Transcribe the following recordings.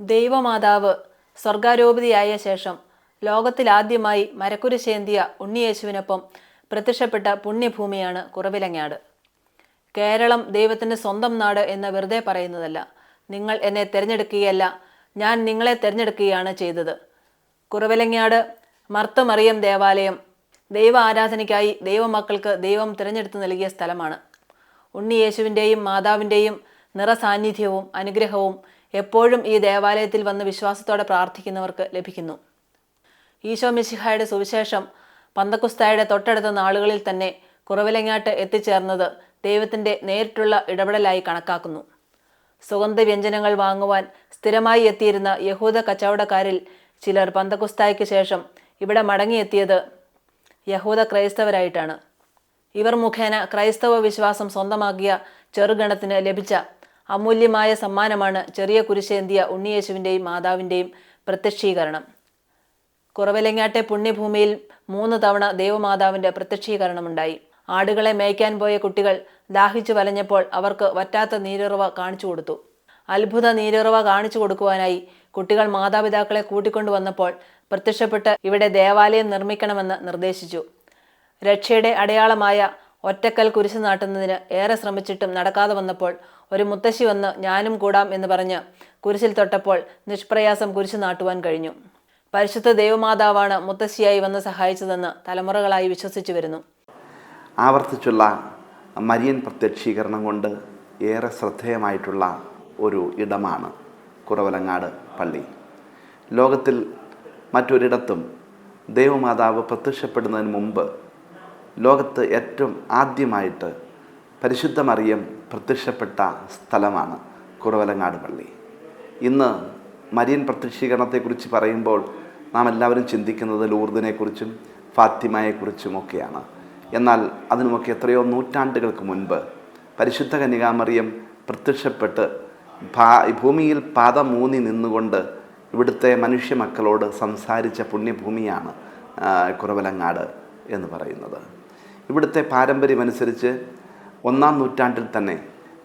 ദൈവമാതാവ് സ്വർഗാരോപിതയായ ശേഷം ലോകത്തിലാദ്യമായി മരക്കുരിശേന്തിയ ഉണ്ണിയേശുവിനൊപ്പം പ്രത്യക്ഷപ്പെട്ട പുണ്യഭൂമിയാണ് കുറവിലങ്ങാട്. കേരളം ദൈവത്തിന്റെ സ്വന്തം നാട് എന്ന് വെറുതെ പറയുന്നതല്ല. നിങ്ങൾ എന്നെ തിരഞ്ഞെടുക്കുകയല്ല ഞാൻ നിങ്ങളെ തിരഞ്ഞെടുക്കുകയാണ് ചെയ്തത്. കുറവിലങ്ങാട് മർത്തമറിയം ദേവാലയം ദൈവ ആരാധനയ്ക്കായി ദൈവമക്കൾക്ക് ദൈവം തിരഞ്ഞെടുത്ത് നൽകിയ സ്ഥലമാണ്. ഉണ്ണിയേശുവിന്റെയും മാതാവിന്റെയും നിറസാന്നിധ്യവും അനുഗ്രഹവും എപ്പോഴും ഈ ദേവാലയത്തിൽ വന്ന് വിശ്വാസത്തോടെ പ്രാർത്ഥിക്കുന്നവർക്ക് ലഭിക്കുന്നു. ഈശോ മിശിഹായുടെ സുവിശേഷം പന്തക്കുസ്തായുടെ തൊട്ടടുത്ത നാളുകളിൽ തന്നെ കുറവിലങ്ങാട്ട് എത്തിച്ചേർന്നത് ദൈവത്തിന്റെ നേരിട്ടുള്ള ഇടപെടലായി കണക്കാക്കുന്നു. സുഗന്ധ വ്യഞ്ജനങ്ങൾ വാങ്ങുവാൻ സ്ഥിരമായി എത്തിയിരുന്ന യഹൂദ കച്ചവടക്കാരിൽ ചിലർ പന്തക്കുസ്തായ്ക്ക് ശേഷം ഇവിടെ മടങ്ങിയെത്തിയത് യഹൂദ ക്രൈസ്തവരായിട്ടാണ്. ഇവർ മുഖേന ക്രൈസ്തവ വിശ്വാസം സ്വന്തമാക്കിയ ചെറുഗണത്തിന് ലഭിച്ച അമൂല്യമായ സമ്മാനമാണ് ചെറിയ കുരിശേന്തിയ ഉണ്ണിയേശുവിന്റെയും മാതാവിന്റെയും പ്രത്യക്ഷീകരണം. കുറവലങ്ങാട്ടെ പുണ്യഭൂമിയിൽ മൂന്ന് തവണ പ്രത്യക്ഷീകരണം പ്രത്യക്ഷീകരണമുണ്ടായി. ആടുകളെ മേയ്ക്കാൻ പോയ കുട്ടികൾ ദാഹിച്ചു വലഞ്ഞപ്പോൾ അവർക്ക് വറ്റാത്ത നീരുറവ കാണിച്ചു കൊടുത്തു. അത്ഭുത നീരുറവ കാണിച്ചു കൊടുക്കുവാനായി കുട്ടികൾ മാതാപിതാക്കളെ കൂട്ടിക്കൊണ്ടുവന്നപ്പോൾ പ്രത്യക്ഷപ്പെട്ട് ഇവിടെ ദേവാലയം നിർമ്മിക്കണമെന്ന് നിർദ്ദേശിച്ചു. രക്ഷയുടെ അടയാളമായ ഒറ്റക്കൽ കുരിശ് നാട്ടുന്നതിന് ഏറെ ശ്രമിച്ചിട്ടും നടക്കാതെ വന്നപ്പോൾ ഒരു മുത്തശ്ശി വന്ന് ഞാനും കൂടാം എന്ന് പറഞ്ഞ് കുരിശിൽ തൊട്ടപ്പോൾ നിഷ്പ്രയാസം കുരിശ് നാട്ടുവാൻ കഴിഞ്ഞു. പരിശുദ്ധ ദേവമാതാവാണ് മുത്തശ്ശിയായി വന്ന് സഹായിച്ചതെന്ന് തലമുറകളായി വിശ്വസിച്ചു വരുന്നു. ആവർത്തിച്ചുള്ള മരിയൻ പ്രത്യക്ഷീകരണം കൊണ്ട് ഏറെ ശ്രദ്ധേയമായിട്ടുള്ള ഒരു ഇടമാണ് കുറവലങ്ങാട് പള്ളി. ലോകത്തിൽ മറ്റൊരിടത്തും ദേവമാതാവ് പ്രത്യക്ഷപ്പെടുന്നതിന് മുമ്പ് ലോകത്ത് ഏറ്റവും ആദ്യമായിട്ട് പരിശുദ്ധ മറിയം പ്രത്യക്ഷപ്പെട്ട സ്ഥലമാണ് കുറവലങ്ങാട് പള്ളി. ഇന്ന് മരിയൻ പ്രത്യക്ഷീകരണത്തെക്കുറിച്ച് പറയുമ്പോൾ നാം എല്ലാവരും ചിന്തിക്കുന്നത് ലൂർദിനെക്കുറിച്ചും ഫാത്തിമയെക്കുറിച്ചും ഒക്കെയാണ് എന്നാൽ അതിനുമൊക്കെ എത്രയോ നൂറ്റാണ്ടുകൾക്ക് മുൻപ് പരിശുദ്ധ കന്യകാമറിയം പ്രത്യക്ഷപ്പെട്ട് ഭൂമിയിൽ പാദമൂന്നി നിന്നുകൊണ്ട് ഇവിടുത്തെ മനുഷ്യ മക്കളോട് സംസാരിച്ച പുണ്യഭൂമിയാണ് കുറവലങ്ങാട് എന്ന് പറയുന്നത്. ഇവിടുത്തെ പാരമ്പര്യമനുസരിച്ച് ഒന്നാം നൂറ്റാണ്ടിൽ തന്നെ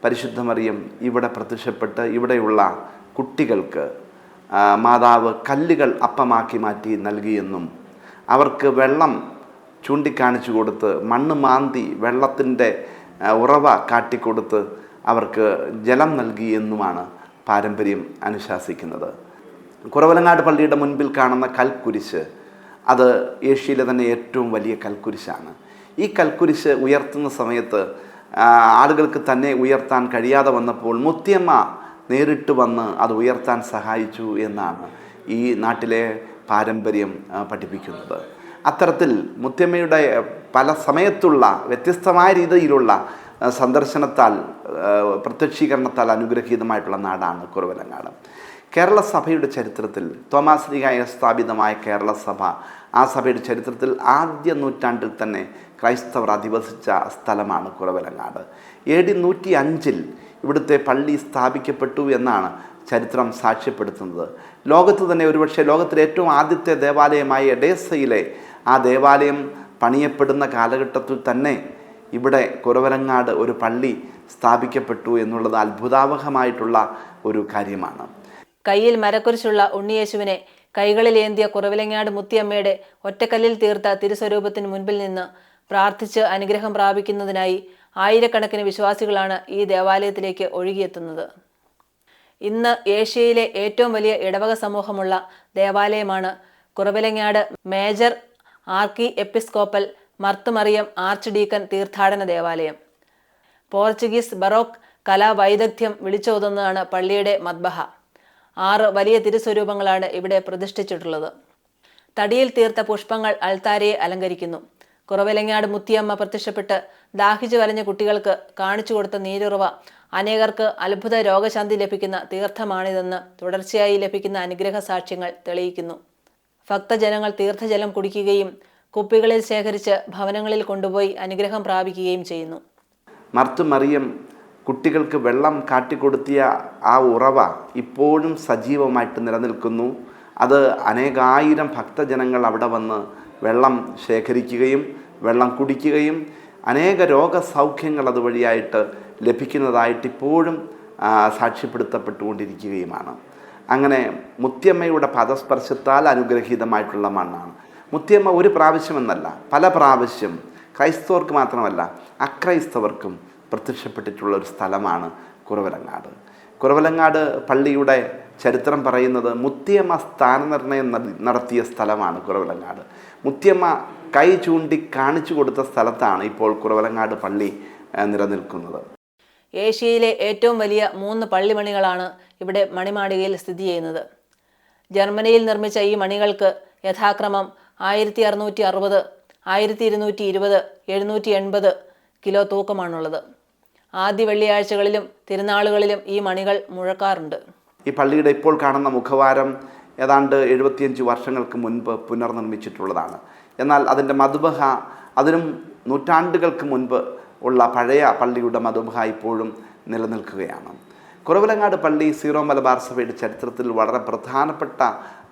പരിശുദ്ധമറിയം ഇവിടെ പ്രത്യക്ഷപ്പെട്ട് ഇവിടെയുള്ള കുട്ടികൾക്ക് മാതാവ് കല്ലുകൾ അപ്പമാക്കി മാറ്റി നൽകിയെന്നും അവർക്ക് വെള്ളം ചൂണ്ടിക്കാണിച്ചു കൊടുത്ത് മണ്ണ് മാന്തി വെള്ളത്തിന്റെ ഉറവ കാട്ടിക്കൊടുത്ത് അവർക്ക് ജലം നൽകിയെന്നുമാണ് പാരമ്പര്യം അനുശാസിക്കുന്നത്. കുറവലങ്ങാട് പള്ളിയുടെ മുൻപിൽ കാണുന്ന കൽക്കുരിശ് അത് ഏഷ്യയിലെ തന്നെ ഏറ്റവും വലിയ കൽക്കുരിശാണ്. ഈ കൽക്കുരിശ് ഉയർത്തുന്ന സമയത്ത് ആളുകൾക്ക് തന്നെ ഉയർത്താൻ കഴിയാതെ വന്നപ്പോൾ മുത്തിയമ്മ നേരിട്ട് വന്ന് അത് ഉയർത്താൻ സഹായിച്ചു എന്നാണ് ഈ നാട്ടിലെ പാരമ്പര്യം പഠിപ്പിക്കുന്നത്. അത്തരത്തിൽ മുത്തിയമ്മയുടെ പല സമയത്തുള്ള വ്യത്യസ്തമായ രീതിയിലുള്ള സന്ദർശനത്താൽ പ്രത്യക്ഷീകരണത്താൽ അനുഗ്രഹീതമായിട്ടുള്ള നാടാണ് കുറവലങ്ങാട് കേരള സഭയുടെ ചരിത്രത്തിൽ തോമാസ് ലീഗായ സ്ഥാപിതമായ കേരള സഭ ആ സഭയുടെ ചരിത്രത്തിൽ ആദ്യ നൂറ്റാണ്ടിൽ തന്നെ ക്രൈസ്തവർ അധിവസിച്ച സ്ഥലമാണ് കുറവലങ്ങാട് എ ഡി നൂറ്റി അഞ്ചിൽ ഇവിടുത്തെ പള്ളി സ്ഥാപിക്കപ്പെട്ടു എന്നാണ് ചരിത്രം സാക്ഷ്യപ്പെടുത്തുന്നത്. ലോകത്ത് തന്നെ ഒരുപക്ഷെ ലോകത്തിലെ ഏറ്റവും ആദ്യത്തെ ദേവാലയമായ എഡേസയിലെ ആ ദേവാലയം പണിയപ്പെടുന്ന കാലഘട്ടത്തിൽ തന്നെ ഇവിടെ കുറവലങ്ങാട് ഒരു പള്ളി സ്ഥാപിക്കപ്പെട്ടു എന്നുള്ളത് അത്ഭുതാവഹമായിട്ടുള്ള ഒരു കാര്യമാണ്. കയ്യിൽ മരക്കുരിശുള്ള ഉണ്ണിയേശുവിനെ കൈകളിൽ ഏന്തിയ കുറവിലങ്ങാട് മുത്തിയമ്മയുടെ ഒറ്റക്കല്ലിൽ തീർത്ത തിരുസ്വരൂപത്തിന് മുൻപിൽ നിന്ന് പ്രാർത്ഥിച്ച് അനുഗ്രഹം പ്രാപിക്കുന്നതിനായി ആയിരക്കണക്കിന് വിശ്വാസികളാണ് ഈ ദേവാലയത്തിലേക്ക് ഒഴുകിയെത്തുന്നത്. ഇന്ന് ഏഷ്യയിലെ ഏറ്റവും വലിയ ഇടവക സമൂഹമുള്ള ദേവാലയമാണ് Kuravilangad major archiepiscopal Marthmariam archdeacon തീർത്ഥാടന ദേവാലയം. പോർച്ചുഗീസ് ബറോക്ക് കലാവൈദഗ്ധ്യം വിളിച്ചോതുന്നതാണ് പള്ളിയുടെ മദ്ബഹ. ആറ് വലിയ തിരുസ്വരൂപങ്ങളാണ് ഇവിടെ പ്രതിഷ്ഠിച്ചിട്ടുള്ളത്. തടിയിൽ തീർത്ത പുഷ്പങ്ങൾ അൾത്താരയെ അലങ്കരിക്കുന്നു. കുറവിലങ്ങാട് മുത്തിയമ്മ പ്രത്യക്ഷപ്പെട്ട് ദാഹിച്ചു വലഞ്ഞ കുട്ടികൾക്ക് കാണിച്ചു കൊടുത്ത നീരുറവ അനേകർക്ക് അത്ഭുത രോഗശാന്തി ലഭിക്കുന്ന തീർത്ഥമാണിതെന്ന് തുടർച്ചയായി ലഭിക്കുന്ന അനുഗ്രഹ സാക്ഷ്യങ്ങൾ തെളിയിക്കുന്നു. ഭക്തജനങ്ങൾ തീർത്ഥജലം കുടിക്കുകയും കുപ്പികളിൽ ശേഖരിച്ച് ഭവനങ്ങളിൽ കൊണ്ടുപോയി അനുഗ്രഹം പ്രാപിക്കുകയും ചെയ്യുന്നു. മർത്ത് മറിയം കുട്ടികൾക്ക് വെള്ളം കാട്ടിക്കൊടുത്തിയ ആ ഉറവ ഇപ്പോഴും സജീവമായിട്ട് നിലനിൽക്കുന്നു. അത് അനേകായിരം ഭക്തജനങ്ങൾ അവിടെ വന്ന് വെള്ളം ശേഖരിക്കുകയും വെള്ളം കുടിക്കുകയും അനേക രോഗസൗഖ്യങ്ങൾ അതുവഴിയായിട്ട് ലഭിക്കുന്നതായിട്ട് ഇപ്പോഴും സാക്ഷ്യപ്പെടുത്തപ്പെട്ടുകൊണ്ടിരിക്കുകയുമാണ്. അങ്ങനെ മുത്യമ്മയുടെ പദസ്പർശത്താൽ അനുഗ്രഹീതമായിട്ടുള്ള മണ്ണാണ്. മുത്യമ്മ ഒരു പ്രാവശ്യമെന്നല്ല പല പ്രാവശ്യം ക്രൈസ്തവർക്ക് മാത്രമല്ല അക്രൈസ്തവർക്കും പ്രത്യക്ഷപ്പെട്ടിട്ടുള്ള ഒരു സ്ഥലമാണ് കുറവലങ്ങാട്. കുറവലങ്ങാട് പള്ളിയുടെ ചരിത്രം പറയുന്നത് മുത്തിയമ്മ സ്ഥാനനിർണയം നട- നടത്തിയ സ്ഥലമാണ് കുറവലങ്ങാട്. മുത്തിയമ്മ കൈ ചൂണ്ടി കാണിച്ചു കൊടുത്ത സ്ഥലത്താണ് ഇപ്പോൾ കുറവലങ്ങാട് പള്ളി നിലനിൽക്കുന്നത്. ഏഷ്യയിലെ ഏറ്റവും വലിയ മൂന്ന് പള്ളിമണികളാണ് ഇവിടെ മണിമാളികയിൽ സ്ഥിതി ചെയ്യുന്നത്. ജർമ്മനിയിൽ നിർമ്മിച്ച ഈ മണികൾക്ക് യഥാക്രമം ആയിരത്തി അറുന്നൂറ്റി അറുപത് ആയിരത്തി ഇരുന്നൂറ്റി ഇരുപത് എഴുന്നൂറ്റി എൺപത് കിലോ തൂക്കമാണുള്ളത്. ആദ്യ വെള്ളിയാഴ്ചകളിലും തിരുനാളുകളിലും ഈ മണികൾ മുഴക്കാറുണ്ട്. ഈ പള്ളിയുടെ ഇപ്പോൾ കാണുന്ന മുഖവാരം ഏതാണ്ട് എഴുപത്തിയഞ്ച് വർഷങ്ങൾക്ക് മുൻപ് പുനർനിർമ്മിച്ചിട്ടുള്ളതാണ്. എന്നാൽ അതിന്റെ മധുബഹ അതിനും നൂറ്റാണ്ടുകൾക്ക് മുൻപ് ഉള്ള പഴയ പള്ളിയുടെ മധുബഹ ഇപ്പോഴും നിലനിൽക്കുകയാണ്. കുറവിലങ്ങാട് പള്ളി സീറോ മലബാർ സഭയുടെ ചരിത്രത്തിൽ വളരെ പ്രധാനപ്പെട്ട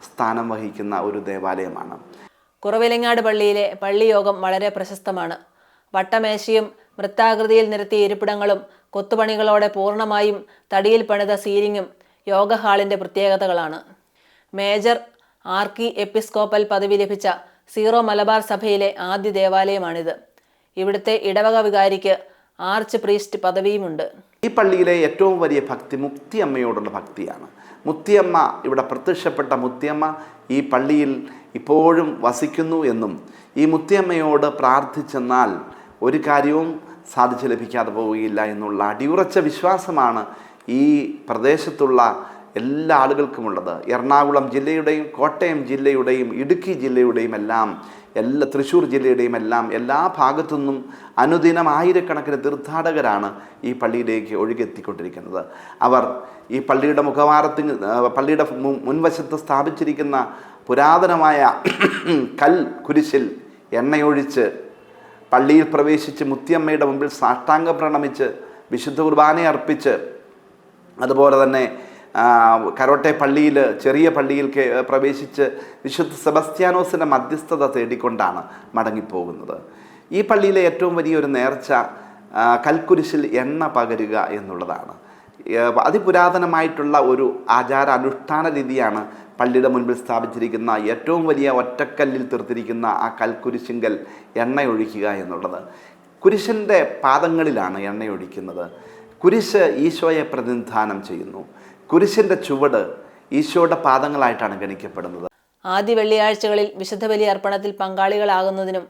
സ്ഥാനം വഹിക്കുന്ന ഒരു ദേവാലയമാണ്. കുറവിലങ്ങാട് പള്ളിയിലെ പള്ളിയോഗം വളരെ പ്രശസ്തമാണ്. വട്ടമേശയും വൃത്താകൃതിയിൽ നിരത്തിയ ഇരിപ്പിടങ്ങളും കൊത്തുപണികളോടെ പൂർണമായും തടിയിൽ പണിത സീലിങ്ങും യോഗ ഹാളിന്റെ പ്രത്യേകതകളാണ്. മേജർ ആർക്കി എപ്പിസ്കോപ്പൽ പദവി ലഭിച്ച സീറോ മലബാർ സഭയിലെ ആദ്യ ദേവാലയമാണിത്. ഇവിടുത്തെ ഇടവക വികാരിക്ക് ആർച്ച് പ്രീസ്റ്റ് പദവിയുമുണ്ട്. ഈ പള്ളിയിലെ ഏറ്റവും വലിയ ഭക്തി മുക്തിയമ്മയോടുള്ള ഭക്തിയാണ്. മുത്തിയമ്മ ഇവിടെ പ്രത്യക്ഷപ്പെട്ട മുത്തിയമ്മ ഈ പള്ളിയിൽ ഇപ്പോഴും വസിക്കുന്നു എന്നും ഈ മുത്തിയമ്മയോട് പ്രാർത്ഥിച്ചെന്നാൽ ഒരു കാര്യവും സാധിച്ചു ലഭിക്കാതെ പോവുകയില്ല എന്നുള്ള അടിയുറച്ച വിശ്വാസമാണ് ഈ പ്രദേശത്തുള്ള എല്ലാ ആളുകൾക്കുമുള്ളത്. എറണാകുളം ജില്ലയുടെയും കോട്ടയം ജില്ലയുടെയും ഇടുക്കി ജില്ലയുടെയും എല്ലാം എല്ലാ തൃശ്ശൂർ ജില്ലയുടെയും എല്ലാം എല്ലാ ഭാഗത്തു നിന്നും അനുദിനം ആയിരക്കണക്കിന് തീർത്ഥാടകരാണ് ഈ പള്ളിയിലേക്ക് ഒഴുകെത്തിക്കൊണ്ടിരിക്കുന്നത് അവർ ഈ പള്ളിയുടെ മുഖവാരത്തിന് പള്ളിയുടെ മുൻവശത്ത് സ്ഥാപിച്ചിരിക്കുന്ന പുരാതനമായ കൽ കുരിശിൽ എണ്ണയൊഴിച്ച് പള്ളിയിൽ പ്രവേശിച്ച് മുത്തിയമ്മയുടെ മുമ്പിൽ സാഷ്ടാംഗം പ്രണമിച്ച് വിശുദ്ധ കുർബാനയെ അർപ്പിച്ച് അതുപോലെ തന്നെ കരോട്ടെ പള്ളിയിൽ ചെറിയ പള്ളിയിൽ പ്രവേശിച്ച് വിശുദ്ധ സെബസ്ത്യാനോസിന്റെ മധ്യസ്ഥത തേടിക്കൊണ്ടാണ് മടങ്ങിപ്പോകുന്നത്. ഈ പള്ളിയിലെ ഏറ്റവും വലിയൊരു നേർച്ച കൽക്കുരിശിൽ എണ്ണ പകരുക എന്നുള്ളതാണ്. അതിപുരാതനമായിട്ടുള്ള ഒരു ആചാര അനുഷ്ഠാന രീതിയാണ് പള്ളിയുടെ മുൻപിൽ സ്ഥാപിച്ചിരിക്കുന്ന ഏറ്റവും വലിയ ഒറ്റക്കല്ലിൽ തീർത്തിരിക്കുന്ന ആ കൽക്കുരിശിങ്കൽ എണ്ണയൊഴിക്കുക എന്നുള്ളത്. കുരിശിന്റെ പാദങ്ങളിലാണ് എണ്ണയൊഴിക്കുന്നത്. കുരിശ് ഈശോയെ പ്രതിനിധാനം ചെയ്യുന്നു. കുരിശിന്റെ ചുവട് ഈശോയുടെ പാദങ്ങളായിട്ടാണ് ഗണിക്കപ്പെടുന്നത്. ആദ്യ വെള്ളിയാഴ്ചകളിൽ വിശുദ്ധ ബലി അർപ്പണത്തിൽ പങ്കാളികളാകുന്നതിനും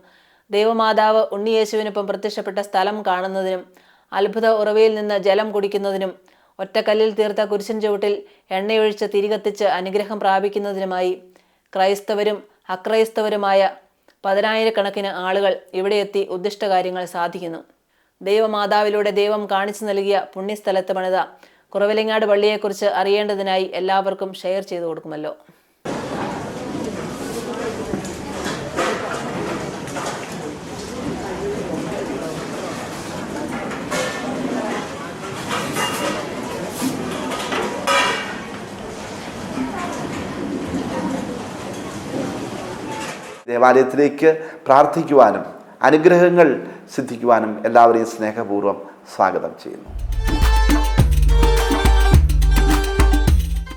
ദൈവമാതാവ് ഉണ്ണിയേശുവിനൊപ്പം പ്രത്യക്ഷപ്പെട്ട സ്ഥലം കാണുന്നതിനും അത്ഭുത ഉറവയിൽ നിന്ന് ജലം കുടിക്കുന്നതിനും ഒറ്റക്കല്ലിൽ തീർത്ത കുരിശൻ ചുവട്ടിൽ എണ്ണയൊഴിച്ച് തിരികത്തിച്ച് അനുഗ്രഹം പ്രാപിക്കുന്നതിനുമായി ക്രൈസ്തവരും അക്രൈസ്തവരുമായ പതിനായിരക്കണക്കിന് ആളുകൾ ഇവിടെ എത്തി ഉദ്ദിഷ്ട കാര്യങ്ങൾ സാധിക്കുന്നു. ദൈവമാതാവിലൂടെ ദൈവം കാണിച്ചു നൽകിയ പുണ്യസ്ഥലത്ത് പണിത കുറവിലങ്ങാട് പള്ളിയെക്കുറിച്ച് അറിയേണ്ടതിനായി എല്ലാവർക്കും ഷെയർ ചെയ്തു കൊടുക്കുമല്ലോ. ദേവാലയത്തിലേക്ക് പ്രാർത്ഥിക്കുവാനും അനുഗ്രഹങ്ങൾ സിദ്ധിക്കുവാനും എല്ലാവരെയും സ്നേഹപൂർവം സ്വാഗതം ചെയ്യുന്നു.